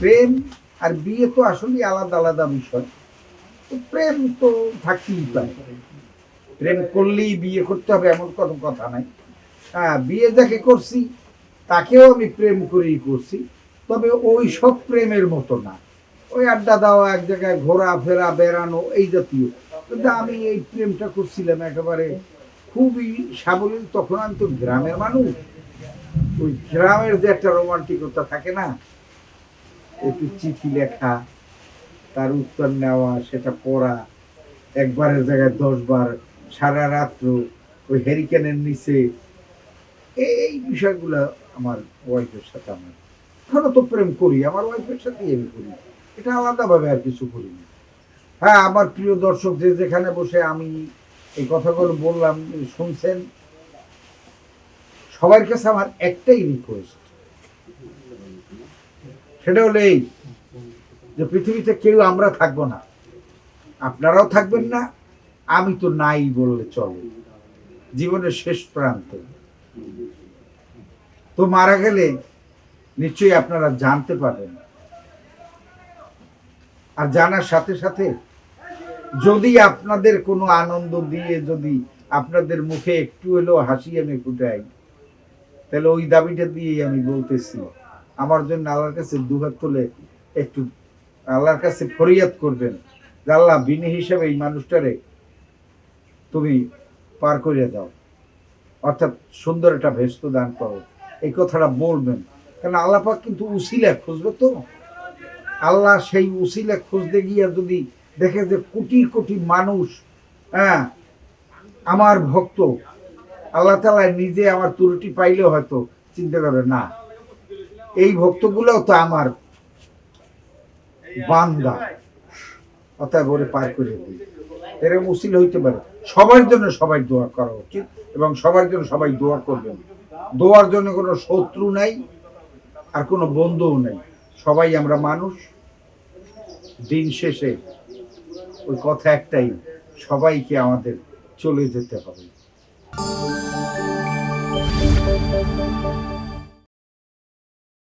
প্রেম আর বিয়ে তো আসলে আলাদা আলাদা বিষয়। তো প্রেম তো থাকতেই পারে। প্রেম করলেই বিয়ে করতে হবে এমন কোনো কথা নাই। হ্যাঁ বিয়ে যাকে করছি, তাকেও আমি প্রেম করেই করছি। তবে ওই সব প্রেমের মতো না। ওই আড্ডা দেওয়া, এক জায়গায় ঘোরা, ফেরা, বেড়ানো, এই জাতীয়। কিন্তু আমি এই প্রেমটা করছিলাম একেবারে খুবই সাবলীল, তখন আমি তো গ্রামের মানুষ। ওই গ্রামের যে একটা রোমান্টিকতা থাকে না একটু চিঠি লেখা, তার উত্তর নেওয়া, সেটা পড়া। একবারের জায়গায় দশ বার সারা রাত্র ওই হ্যারিকেনের নিচে। এই- এই বিষয়গুলো আমার ওয়াইফের সাথে আমার। এখনও তো প্রেম করি, আমার ওয়াইফের সাথেই আমি করি। এটা আলাদাভাবে আর কিছু করি না। হ্যাঁ আমার প্রিয় দর্শক যে যেখানে বসে আমি এই কথাগুলো বললাম, শুনছেন, সবার কাছে আমার একটাই রিকোয়েস্ট সেটা হলো এই যে পৃথিবীতে কেউ আমরা থাকব না। আপনারাও থাকবেন না, আমি তো নাই বললে চলে। জীবনের শেষ প্রান্তে। তো মারা গেলে নিশ্চয়ই আপনারা জানতে পারবেন। আর জানার সাথে সাথে যদি আপনাদের কোনো আনন্দ দিয়ে যদি আপনাদের মুখে একটু হলেও হাসি আমি ফুটাই, তাহলে ওই দাবিটা দিয়েই আমি বলতেছি। আমার জন্য আল্লাহর কাছে দুহাত তুলে একটু আল্লাহর কাছে ফরিয়াদ করবেন আল্লাহ বিনি হিসাবে এই মানুষটারে তুমি পার করিয়া দাও। অর্থাৎ সুন্দর একটা ভেস্ত দান করো এই কথাটা বলবেন। কারণ আল্লাহ পাক কিন্তু উসিলা খুঁজবে তো। আল্লাহ সেই উসিলা খুঁজতে গিয়ে যদি দেখে যে কোটি কোটি মানুষ হ্যাঁ আমার ভক্ত, আল্লাহ তালা নিজে আমার ত্রুটি পাইলেও হয়তো চিন্তা করে না। এই ভক্তগুলোও তো আমার বান্দা। অতএব ওরে পার করে দিই। এরকম উসিল হইতে পারে। সবার জন্য সবাই দোয়া করা উচিত এবং সবার জন্য সবাই দোয়া করবেন। দোয়ার জন্য কোনো শত্রু নাই, আর কোনো বন্ধুও নেই। সবাই আমরা মানুষ। দিন শেষে ওই কথা একটাই, সবাইকে আমাদের চলে যেতে হবে।